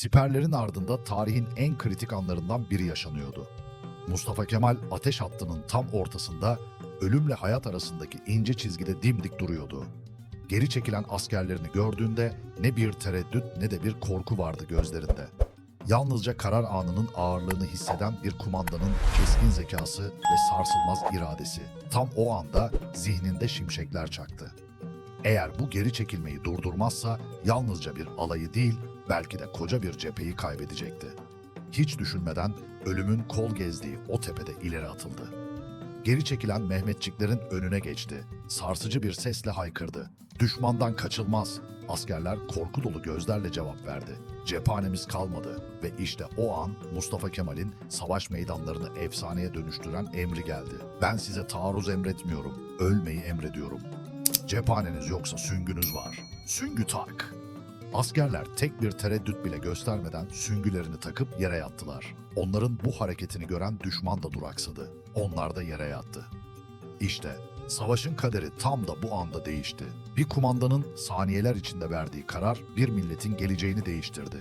Siperlerin ardında tarihin en kritik anlarından biri yaşanıyordu. Mustafa Kemal ateş hattının tam ortasında ölümle hayat arasındaki ince çizgide dimdik duruyordu. Geri çekilen askerlerini gördüğünde ne bir tereddüt ne de bir korku vardı gözlerinde. Yalnızca karar anının ağırlığını hisseden bir kumandanın keskin zekası ve sarsılmaz iradesi. Tam o anda zihninde şimşekler çaktı. Eğer bu geri çekilmeyi durdurmazsa yalnızca bir alayı değil, belki de koca bir cepheyi kaybedecekti. Hiç düşünmeden ölümün kol gezdiği o tepede ileri atıldı. Geri çekilen Mehmetçiklerin önüne geçti. Sarsıcı bir sesle haykırdı. Düşmandan kaçılmaz. Askerler korku dolu gözlerle cevap verdi. Cephanemiz kalmadı ve işte o an Mustafa Kemal'in savaş meydanlarını efsaneye dönüştüren emri geldi. Ben size taarruz emretmiyorum, ölmeyi emrediyorum. Cephaneniz yoksa süngünüz var. Süngü tak. Askerler tek bir tereddüt bile göstermeden süngülerini takıp yere yattılar. Onların bu hareketini gören düşman da duraksadı. Onlar da yere yattı. İşte savaşın kaderi tam da bu anda değişti. Bir kumandanın saniyeler içinde verdiği karar bir milletin geleceğini değiştirdi.